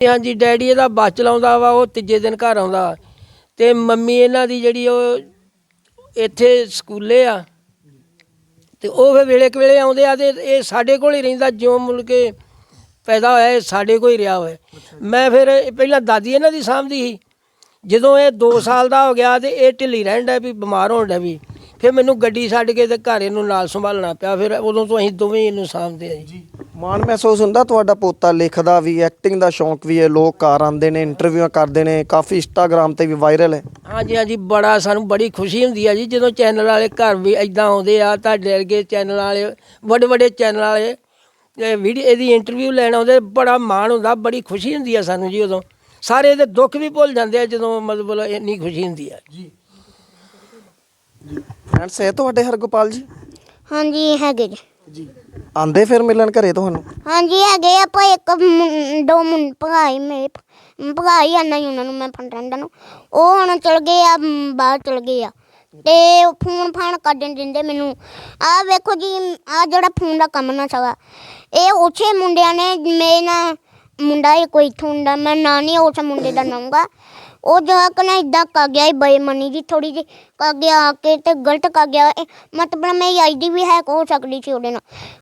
ਹਾਂਜੀ ਡੈਡੀ ਇਹਦਾ ਬੱਸ ਚਲਾਉਂਦਾ ਵਾ, ਉਹ ਤੀਜੇ ਦਿਨ ਘਰ ਆਉਂਦਾ। ਤੇ ਮੰਮੀ ਇਹਨਾਂ ਦੀ ਜਿਹੜੀ ਉਹ ਇੱਥੇ ਸਕੂਲੇ ਆ। ਤੇ ਉਹ ਫਿਰ ਵੇਲੇ ਕੁ ਵੇਲੇ ਆਉਂਦੇ ਆ ਤੇ ਇਹ ਸਾਡੇ ਕੋਲ ਹੀ ਰਹਿੰਦਾ, ਜਿਉਂ ਮੁਲ ਕੇ ਪੈਦਾ ਹੋਇਆ, ਇਹ ਸਾਡੇ ਕੋਲ ਹੀ ਰਿਹਾ ਹੋਇਆ। ਮੈਂ ਫਿਰ ਇਹ ਪਹਿਲਾਂ ਦਾਦੀ ਇਹਨਾਂ ਦੀ ਸਾਂਭਦੀ ਸੀ। ਜਦੋਂ ਇਹ 2 ਸਾਲ ਦਾ ਹੋ ਗਿਆ ਤੇ ਇਹ ਢਿੱਲੀ ਰਹਿਣ ਡਿਆ ਵੀ ਬਿਮਾਰ ਹੋਣ ਡਿਆ ਵੀ ਫਿਰ ਮੈਨੂੰ ਗੱਡੀ ਛੱਡ ਕੇ ਤੇ ਘਰ ਇਹਨੂੰ ਨਾਲ ਸੰਭਾਲਣਾ ਪਿਆ। ਫਿਰ ਉਦੋਂ ਤੋਂ ਅਸੀਂ ਦੋਵੇਂ ਇਹਨੂੰ ਸਾਂਭਦੇ ਆ ਜੀ। ਮਾਣ ਮਹਿਸੂਸ ਹੁੰਦਾ? ਤੁਹਾਡਾ ਪੋਤਾ ਲਿਖਦਾ ਵੀ ਐਕਟਿੰਗ ਦਾ ਸ਼ੌਂਕ ਵੀ ਹੈ ਲੋਕ ਘਰ ਆਉਂਦੇ ਨੇ ਇੰਟਰਵਿਊਆਂ ਕਰਦੇ ਨੇ ਕਾਫੀ ਇੰਸਟਾਗ੍ਰam ਤੇ ਵੀ ਵਾਇਰਲ ਹੈ। ਹਾਂਜੀ ਹਾਂਜੀ ਬੜਾ ਸਾਨੂੰ ਬੜੀ ਖੁਸ਼ੀ ਹੁੰਦੀ ਆ ਜੀ ਜਦੋਂ ਚੈਨਲ ਵਾਲੇ ਘਰ ਵੀ ਇਦਾਂ ਆਉਂਦੇ ਆ ਤੁਹਾਡੇ ਵਰਗੇ ਚੈਨਲ ਵਾਲੇ ਵੱਡੇ ਵੱਡੇ ਚੈਨਲ ਵਾਲੇ ਇਹ ਵੀਡੀਓ ਇਹਦੀ ਇੰਟਰਵਿਊ ਲੈਣ ਆਉਂਦੇ ਬੜਾ ਮਾਣ ਹੁੰਦਾ ਬੜੀ ਖੁਸ਼ੀ ਹੁੰਦੀ ਆ ਸਾਨੂੰ ਜੀ ਉਦੋਂ। ਸਾਰੇ ਇਹਦੇ ਦੁੱਖ ਵੀ ਭੁੱਲ ਜਾਂਦੇ ਆ ਜਦੋਂ ਮਤਲਬ ਇੰਨੀ ਖੁਸ਼ੀ ਹੁੰਦੀ ਆ। ਜੀ। ਫਰੈਂਡਸ ਹੈ ਤੁਹਾਡੇ ਹਰਗੋਪਾਲ ਜੀ? ਹਾਂਜੀ ਹੈਗੇ ਜੀ। ਜੀ। ਆਂਦੇ ਫਿਰ ਮਿਲਣ ਘਰੇ ਤੁਹਾਨੂੰ? ਹਾਂਜੀ ਹੈਗੇ ਆਪਾਂ ਇੱਕ ਮੁੰ- ਦੋ ਮੁੰ ਭਗਾਈ ਮੇਰੇ ਭਗਾਈ ਆਣਾ ਹੀ ਉਹਨਾਂ ਨੂੰ ਮੈਂ ਫੰਡਾਂ ਨੂੰ। ਉਹ ਹੁਣ ਚਲ ਗਏ ਆ ਮ, ਬਾਹਰ ਚਲ ਗਏ ਆ। ਤੇ ਉਹ ਫੋਨ ਫਾਨ ਕੱਢਣ ਦਿੰਦੇ ਮੈਨੂੰ। ਆ ਵੇਖੋ ਜੀ ਆ ਜਿਹੜਾ ਫੋਨ ਦਾ ਕੰਮ ਨਾ ਸਵਾ ਇਹ ਉਸੇ ਮੁੰਡਿਆਂ ਨੇ ਮੇਰੇ ਨਾਲ ਮੁੰਡਾ ਇਹ ਕੋਈ ਇੱਥੋਂ ਦਾ ਮੈਂ ਨਾਂ ਨਹੀਂ ਉਸ ਮੁੰਡੇ ਦਾ ਨਾਂਗਾ ਉਹ ਜਵਾਕ ਨਾ ਇਦਾਂ ਕਰ ਗਿਆ ਇਹ ਬੇਮਨੀ ਜੀ ਥੋੜੀ ਜਿਹੀ ਕਰ ਗਿਆ ਆ ਕੇ ਤੇ ਗਲਤ ਕਰ ਗਿਆ ਇਹ ਮਤਲਬ ਮੇਰੀ ਆਈਡੀ ਵੀ ਹੈਕ ਹੋ ਸਕਦੀ ਸੀ ਉਹਦੇ ਨਾਲ।